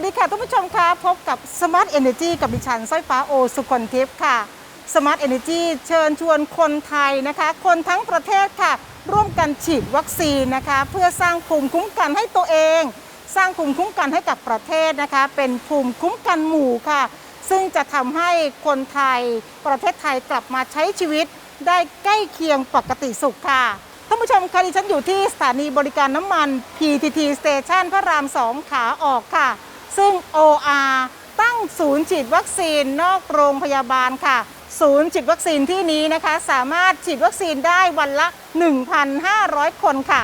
วัสดีค่ะท่านผู้ชมคะพบกับ Smart Energy กับดิฉันสร้อยฟ้าโอสุคนทิพย์ค่ะ Smart Energy เชิญชวนคนไทยนะคะ คนทั้งประเทศค่ะ ร่วมกันฉีดวัคซีนนะคะ เพื่อสร้างภูมิคุ้มกันให้ตัวเอง สร้างภูมิคุ้มกันให้กับประเทศนะคะ เป็นภูมิคุ้มกันหมู่ค่ะ ซึ่งจะทำให้คนไทย ประเทศไทยกลับมาใช้ชีวิต ได้ใกล้เคียงปกติสุขค่ะท่านผู้ชมคะดิฉันอยู่ที่สถานีบริการน้ำมัน PTT Station พระราม 2 ขาออกค่ะ ซึ่ง OR ตั้งศูนย์ฉีดวัคซีนนอกโรงพยาบาลค่ะ ศูนย์ฉีดวัคซีนที่นี้นะคะ สามารถฉีดวัคซีนได้วันละ 1,500 คนค่ะ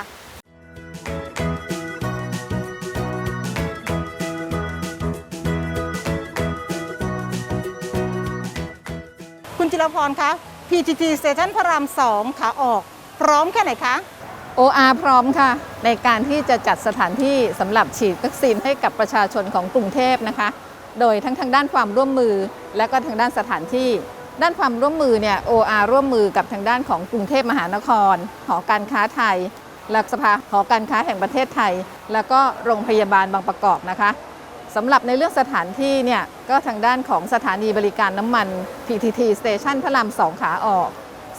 คุณจิรพรคะ PTT Station พระราม 2 ขาออก พร้อมแค่ไหนคะ OR พร้อมค่ะ ในการที่จะจัดสถานที่สำหรับฉีดวัคซีนให้กับประชาชนของกรุงเทพนะคะ โดยทั้งทางด้านความร่วมมือ และก็ทางด้านสถานที่ ด้านความร่วมมือเนี่ย OR ร่วมมือกับทางด้านของกรุงเทพมหานคร หอการค้าไทยและสภาหอการค้าแห่งประเทศไทย แล้วก็โรงพยาบาลบางประกอบนะคะสำหรับในเรื่องสถานที่เนี่ยก็ทางด้านของสถานีบริการน้ำมัน PTT Station พระราม2ขาออก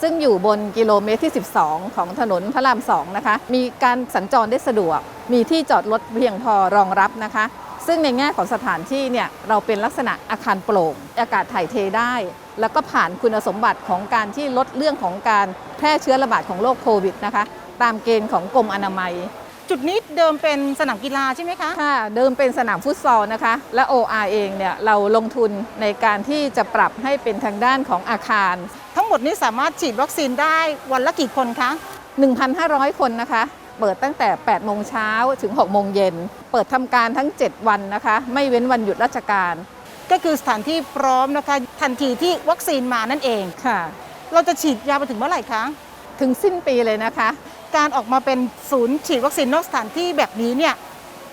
ซึ่งอยู่บนกิโลเมตรที่ 12 ของถนนพระราม2นะคะ มีการสัญจรได้สะดวก มีที่จอดรถเพียงพอรองรับนะคะ ซึ่งในแง่ของสถานที่เนี่ยเราเป็นลักษณะอาคารโปร่ง อากาศถ่ายเทได้ แล้วก็ผ่านคุณสมบัติของการที่ลดเรื่องของการแพร่เชื้อระบาดของโรคโควิดนะคะ ตามเกณฑ์ของกรมอนามัย จุดนี้เดิมเป็นสนามกีฬาใช่ไหมคะค่ะเดิมเป็นสนามฟุตซอลนะคะ และ OR เองเนี่ยเราลงทุนในการที่จะปรับให้เป็นทางด้านของอาคาร ทั้งหมดนี้สามารถฉีดวัคซีนได้วันละกี่คนคะ 1,500 คนนะคะ เปิดตั้งแต่ 8 โมงเช้าถึง 6 โมงเย็น เปิดทำการทั้ง 7 วันนะคะ ไม่เว้นวันหยุดราชการ ก็คือสถานที่พร้อมนะคะ ทันทีที่วัคซีนมานั่นเองค่ะ เราจะฉีดยาวไปถึงเมื่อไหร่คะ ถึงสิ้นปีเลยนะคะ การออกมาเป็นศูนย์ฉีดวัคซีนนอกสถานที่แบบนี้เนี่ย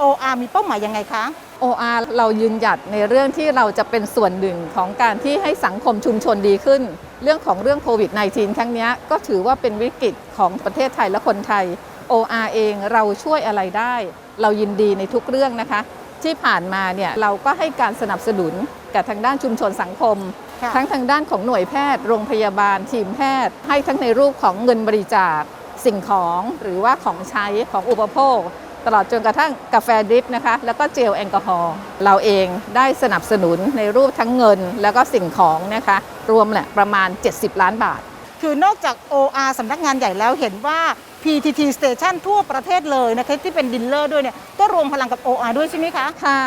OR มีเป้าหมายยังไงคะ OR เรายืนหยัดในเรื่องที่เราจะเป็นส่วนหนึ่งของการที่ให้สังคมชุมชนดีขึ้น เรื่องของเรื่องโควิด -19 ครั้งเนี้ยก็ถือว่าเป็นวิกฤตของประเทศไทยและคนไทย OR เองเราช่วยอะไรได้ เรายินดีในทุกเรื่องนะคะ ที่ผ่านมาเนี่ยเราก็ให้การสนับสนุนกับทางด้านชุมชนสังคมค่ะทั้งทางด้านของหน่วยแพทย์ โรงพยาบาล ทีมแพทย์ ให้ทั้งในรูปของเงินบริจาค สิ่งของหรือว่าของใช้ของอุปโภค ตลอดจนกระทั่งกาแฟดริปนะคะแล้วก็เจลแอลกอฮอล์เราเองได้สนับสนุนในรูปทั้งเงิน แล้วก็สิ่งของนะคะรวมแหละประมาณ 70 ล้านบาท คือนอกจาก OR สำนักงานใหญ่แล้วเห็นว่า PTT Station ทั่วประเทศเลยนะคะที่เป็นดิลเลอร์ด้วยเนี่ยก็รวมพลังกับ OR ด้วยใช่ไหมคะ ค่ะ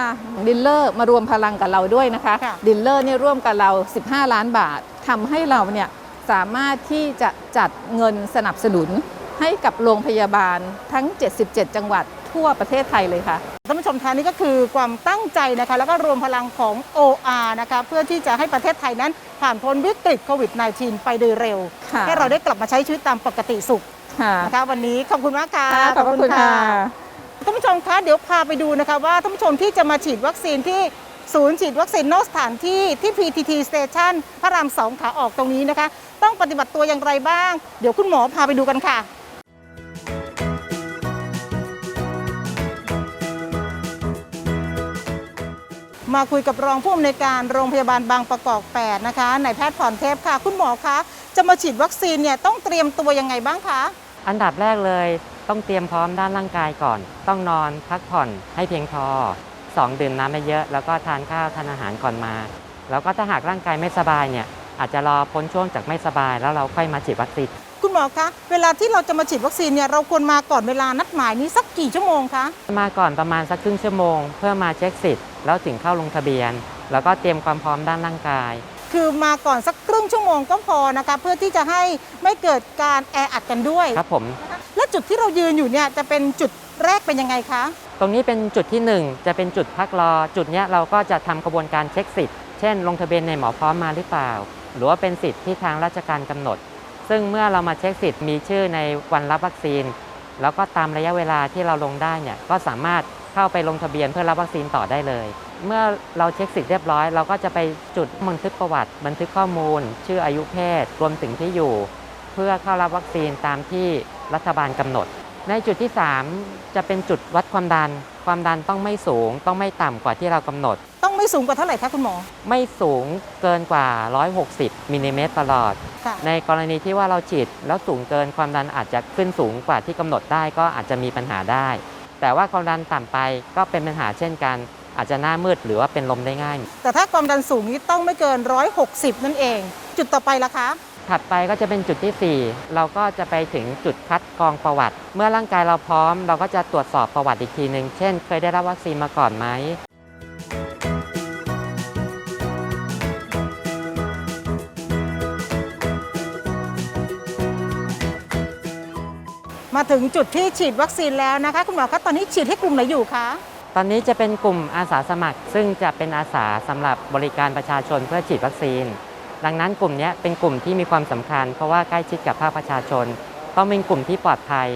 ดิลเลอร์มารวมพลังกับเราด้วยนะคะค่ะ ดิลเลอร์เนี่ยร่วมกับเรา 15 ล้านบาททำให้เราเนี่ยสามารถที่จะจัดเงินสนับสนุน ให้กับโรงพยาบาลทั้ง 77 จังหวัดทั่วประเทศไทยเลยค่ะท่านผู้ชมทานนี่ก็คือความตั้งใจนะคะแล้วก็รวมพลังของ OR นะคะเพื่อที่จะให้ประเทศไทยนั้นผ่านพ้นวิกฤตโควิด -19 ไปโดยเร็ว ค่ะให้เราได้กลับมาใช้ชีวิตตามปกติสุขค่ะนะคะวันนี้ขอบคุณมากค่ะค่ะขอบพระคุณค่ะท่านผู้ชมคะเดี๋ยวพาไปดูนะคะว่าท่านผู้ชมที่จะมาฉีดวัคซีนที่ศูนย์ฉีดวัคซีนนอกสถานที่ที่ PTT Station พระราม2ขาออกตรงนี้นะคะ ต้องปฏิบัติตัวอย่างไรบ้าง เดี๋ยวคุณหมอพาไปดูกันค่ะ มาคุยกับรองผู้อำนวยการโรงพยาบาลบางประกอบ 8 นะคะนายแพทย์พรเทพค่ะ คุณหมอคะจะมาฉีดวัคซีนเนี่ยต้องเตรียมตัวยังไงบ้างคะ อันดับแรกเลยต้องเตรียมพร้อมด้านร่างกายก่อน ต้องนอนพักผ่อนให้เพียงพอ 2 ดื่มน้ำไม่เยอะ แล้วก็ทานข้าวทานอาหารก่อนมา แล้วก็ถ้าหากร่างกายไม่สบายเนี่ยอาจจะรอพ้นช่วงจากไม่สบายแล้วเราค่อยมาฉีดวัคซีน คุณหมอคะ เวลาที่เราจะมาฉีดวัคซีนเนี่ยเราควรมาก่อนเวลานัดหมายนี้สักกี่ชั่วโมงคะ มาก่อนประมาณสักครึ่งชั่วโมง เพื่อมาเช็คสิทธิ์แล้วถึงเข้าลงทะเบียน แล้วก็เตรียมความพร้อมด้านร่างกาย คือมาก่อนสักครึ่งชั่วโมงก็พอนะคะ เพื่อที่จะให้ไม่เกิดการแออัดกันด้วย ครับผม และจุดที่เรายืนอยู่เนี่ยจะเป็นจุดแรกเป็นยังไงคะ ตรงนี้เป็นจุดที่ 1 จะเป็นจุดพักรอ จุดเนี้ยเราก็จะทำกระบวนการเช็คสิทธิ์ เช่น ลงทะเบียนในหมอพร้อมมาหรือเปล่า หรือว่าเป็นสิทธิ์ที่ทางราชการกำหนด ซึ่งเมื่อเรามาเช็คสิทธิ์มีชื่อในวันรับวัคซีน แล้วก็ตามระยะเวลาที่เราลงได้เนี่ยก็สามารถเข้าไปลงทะเบียนเพื่อรับวัคซีนต่อได้เลย เมื่อเราเช็คสิทธิ์เรียบร้อย เราก็จะไปจุดบันทึกประวัติ บันทึกข้อมูล ชื่ออายุเพศ รวมถึงที่อยู่ เพื่อเข้ารับวัคซีนตามที่รัฐบาลกำหนด ในจุดที่ 3 จะเป็นจุดวัดความดัน ความดันต้องไม่สูง ต้องไม่ต่ำกว่าที่เรากำหนด ต้องไม่สูงกว่าเท่าไหร่คะคุณหมอ ไม่สูงเกินกว่า 160มิลลิเมตรประหลอด ค่ะ ในกรณีที่ว่าเราฉีดแล้วสูงเกินความดันอาจจะขึ้นสูงกว่าที่กำหนดได้ก็อาจจะมีปัญหาได้ แต่ว่าความดันต่ำไปก็เป็นปัญหาเช่นกัน อาจจะหน้ามืดหรือว่าเป็นลมได้ง่าย แต่ถ้าความดันสูงนี้ต้องไม่เกิน 160 นั่นเอง จุดต่อไปละคะ ถัดไปก็จะเป็นจุดที่ 4 เราก็จะไปถึงจุดคัดกรองประวัติ เมื่อร่างกายเราพร้อม เราก็จะตรวจสอบประวัติอีกทีหนึ่งเช่น เคยได้รับวัคซีนมาก่อนไหมมาถึงจุดที่ฉีดวัคซีนแล้วนะคะ คุณหมอคะตอนนี้ฉีดให้กลุ่มไหนอยู่คะตอนนี้จะเป็นกลุ่มอาสาสมัคร ซึ่งจะเป็นอาสาสำหรับบริการประชาชนเพื่อฉีดวัคซีน ดังนั้นกลุ่มเนี้ยเป็นกลุ่มที่มีความสำคัญ เพราะว่าใกล้ชิดกับภาคประชาชน ต้องเป็นกลุ่มที่ปลอดภัย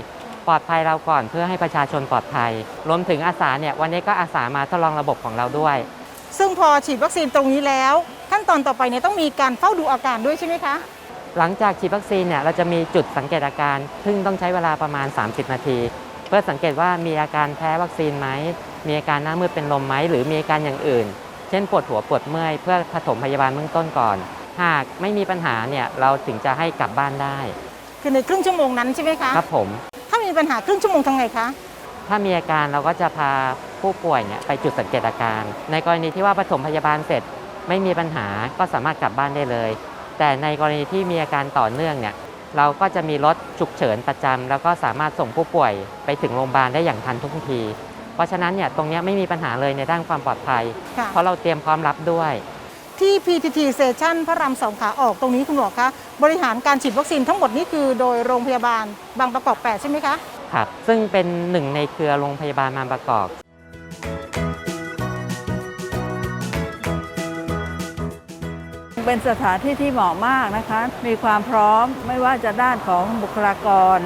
ปลอดภัยเราก่อนเพื่อให้ประชาชนปลอดภัย รวมถึงอาสาเนี่ยวันนี้ก็อาสามาทดลองระบบของเราด้วย ซึ่งพอฉีดวัคซีนตรงนี้แล้ว ขั้นตอนต่อไปเนี่ยต้องมีการเฝ้าดูอาการด้วยใช่ไหมคะ หลังจากฉีดวัคซีนเนี่ยเราจะมีจุดสังเกตอาการ ซึ่งต้องใช้เวลาประมาณ 30 นาที เพื่อสังเกตว่ามีอาการแพ้วัคซีนไหมมีอาการหน้ามืดเป็นลมไหมหรือมีอาการอย่างอื่น เช่นปวดหัวปวดเมื่อยเพื่อผสมพยาบาลเบื้องต้นก่อน หากไม่มีปัญหาเนี่ยเราถึงจะให้กลับบ้านได้ คือในครึ่งชั่วโมงนั้นใช่ไหมคะ ครับผม ถ้ามีปัญหาครึ่งชั่วโมงทำไงคะ ถ้ามีอาการเราก็จะพาผู้ป่วยเนี่ยไปจุดสังเกตอาการ ในกรณีที่ว่าปฐมพยาบาลเสร็จ ไม่มีปัญหาก็สามารถกลับบ้านได้เลย แต่ในกรณีที่มีอาการต่อเนื่องเนี่ยเราก็จะมีรถฉุกเฉินประจำแล้วก็สามารถส่งผู้ป่วยไปถึงโรงพยาบาลได้อย่างทันทุกที เพราะฉะนั้นเนี่ยตรงเนี้ยไม่มีปัญหาเลยในด้านความปลอดภัย ค่ะ เพราะเราเตรียมพร้อมรับด้วย ที่ PTT Station พระรามสองขาออกตรงนี้คุณหมอคะบริหารการฉีดวัคซีนทั้งหมดนี่คือโดยโรงพยาบาลบางประกอบ 8 ใช่ไหมคะครับ ซึ่งเป็นหนึ่งในเครือโรงพยาบาลบางประกอบ เป็นสถานที่ที่เหมาะมากนะคะ มีความพร้อมไม่ว่าจะด้านของบุคลากร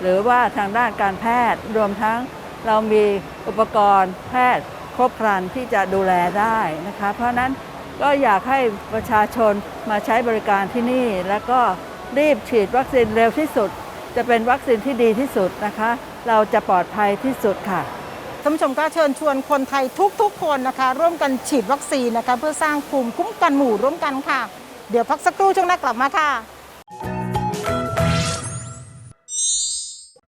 หรือว่าทางด้านการแพทย์รวมทั้งเรามีอุปกรณ์แพทย์ครบครันที่จะดูแลได้นะคะ เพราะฉะนั้น ก็อยากให้ประชาชนมาใช้บริการที่นี่ แล้วก็รีบฉีดวัคซีนเร็วที่สุด จะเป็นวัคซีนที่ดีที่สุดนะคะ เราจะปลอดภัยที่สุดค่ะท่านผู้ชมก็เชิญชวนคนไทยทุกๆ คนนะคะ ร่วมกันฉีดวัคซีนนะคะ เพื่อสร้างภูมิคุ้มกันหมู่ร่วมกันค่ะ เดี๋ยวพักสักครู่ช่วงหน้ากลับมาค่ะ